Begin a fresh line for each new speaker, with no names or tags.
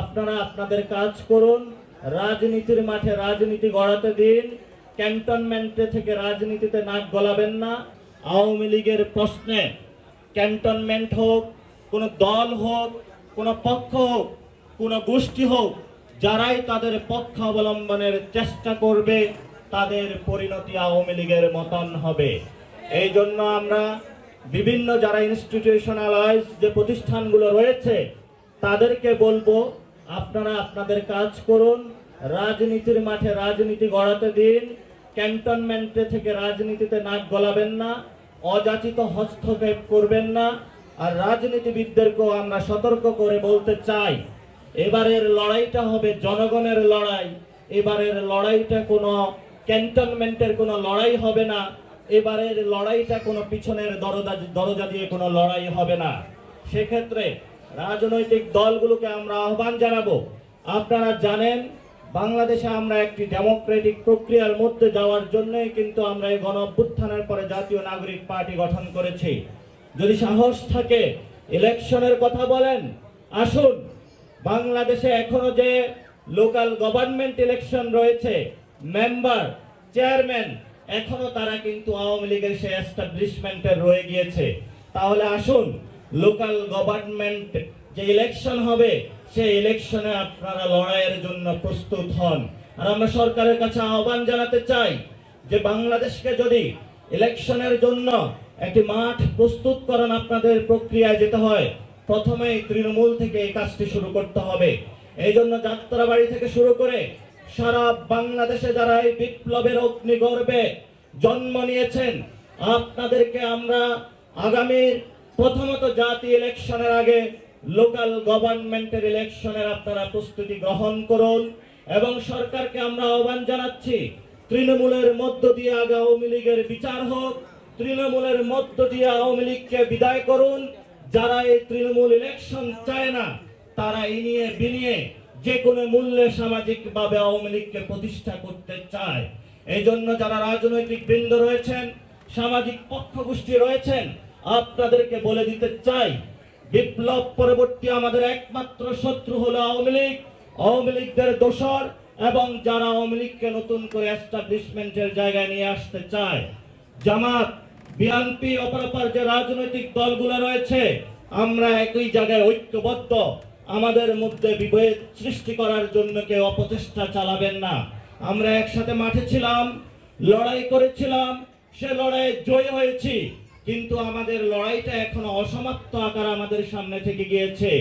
আপনারা আপনাদের কাজ করুন, রাজনীতির মাঠে রাজনীতি গড়াতে দিন, ক্যান্টনমেন্টে থেকে রাজনীতিতে নাক গলাবেন না। আওয়ামী লীগের প্রশ্নে ক্যান্টনমেন্ট হোক, কোনো দল হোক, কোনো পক্ষ হোক, কোনো গোষ্ঠী হোক, যারাই তাদের পক্ষ অবলম্বনের চেষ্টা করবে, তাদের পরিণতি আওয়ামী লীগের মতন হবে। এই জন্য আমরা বিভিন্ন যারা ইনস্টিটিউশনালাইজ যে প্রতিষ্ঠানগুলো রয়েছে, তাদেরকে বলব আপনারা আপনাদের কাজ করুন, রাজনীতির মাঠে রাজনীতি গড়াতে দিন, ক্যান্টনমেন্টে থেকে রাজনীতিতে নাক গলাবেন না, অযাচিত হস্তক্ষেপ করবেন না, আর রাজনীতিবিদদেরকেও আমরা সতর্ক করে বলতে চাই, এবারের লড়াইটা হবে জনগণের লড়াই, এবারের লড়াইটা কোনো ক্যান্টনমেন্টের কোনো লড়াই হবে না, এবারের লড়াইটা কোনো পিছনের দরজা দরজা দিয়ে কোনো লড়াই হবে না। সেক্ষেত্রে রাজনৈতিক দলগুলোকে আমরা আহ্বান জানাব। আপনারা জানেন, বাংলাদেশে আমরা একটি ডেমোক্রেটিক প্রক্রিয়ার মধ্যে যাওয়ার জন্যই কিন্তু আমরা এই গণ অভ্যুত্থানের পরে জাতীয় নাগরিক পার্টি গঠন করেছি। যদি সাহস থাকে, ইলেকশনের কথা বলেন, আসুন। বাংলাদেশে এখনও যে লোকাল গভর্নমেন্ট ইলেকশন রয়েছে, মেম্বার, চেয়ারম্যান, এখনও তারা কিন্তু আওয়ামী লীগের সেই এস্টাবলিশমেন্টের রয়ে গিয়েছে। তাহলে আসুন লোকাল গভর্নমেন্ট যে ইলেকশন হবে, সেই ইলেকশনে আপনারা লড়াইয়ের জন্য প্রস্তুত হন। আর আমরা সরকারের কাছে আহ্বান জানাতে চাই যে বাংলাদেশকে যদি ইলেকশনের জন্য একটি মাঠ প্রস্তুত করান আপনাদের প্রক্রিয়ায় যেতে হয়, প্রথমেই তৃণমূল থেকে এই কাজটি শুরু করতে হবে। এই জন্য যাত্রাবাড়ি থেকে শুরু করে সারা বাংলাদেশে যারা এই বিপ্লবের অগ্নিগর্ভে জন্ম নিয়েছেন, আপনাদেরকে আমরা আগামী প্রথমত জাতি ইলেকশনের আগে লোকাল গভর্নমেন্টের ইলেকশনের আপনারা প্রস্তুতি গ্রহণ করুন এবং সরকারকে আমরা আহ্বান জানাচ্ছি, তৃণমূলের মধ্য দিয়ে আগে আওয়ামী লীগের বিচার হোক, তৃণমূলের মধ্য দিয়ে আওয়ামী লীগকে বিদায় করুন। যারা এই তৃণমূল ইলেকশন চায় না, তারা এই নিয়ে বিনিয়ে যে কোনো মূল্যে সামাজিকভাবে আওয়ামী লীগকে প্রতিষ্ঠা করতে চায়। এই জন্য যারা রাজনৈতিক বৃন্দ রয়েছেন, সামাজিক পক্ষ গোষ্ঠী রয়েছেন আপনাদেরকে বলে দিতে চাই, বিপ্লব পরবর্তী আমাদের একমাত্র শত্রু হলো আওয়ামী লীগ। আওয়ামী লীগদের দোসর এবং যারা আওয়ামী লীগকে নতুন করে এস্টাবলিশমেন্টের জায়গায় নিয়ে আসতে চায়। জামাত বিএনপি অপরাপর যে রাজনৈতিক দলগুলো রয়েছে, আমরা একই জায়গায় ঐক্যবদ্ধ। আমাদের মধ্যে বিভেদ সৃষ্টি করার জন্য কেউ অপচেষ্টা চালাবেন না। আমরা একসাথে মাঠে ছিলাম, লড়াই করেছিলাম, সে লড়াইয়ে জয় হয়েছি। কিন্তু আমাদের লড়াইটা এখন অসমাপ্ত আকার আমাদের সামনে থেকে গিয়েছে।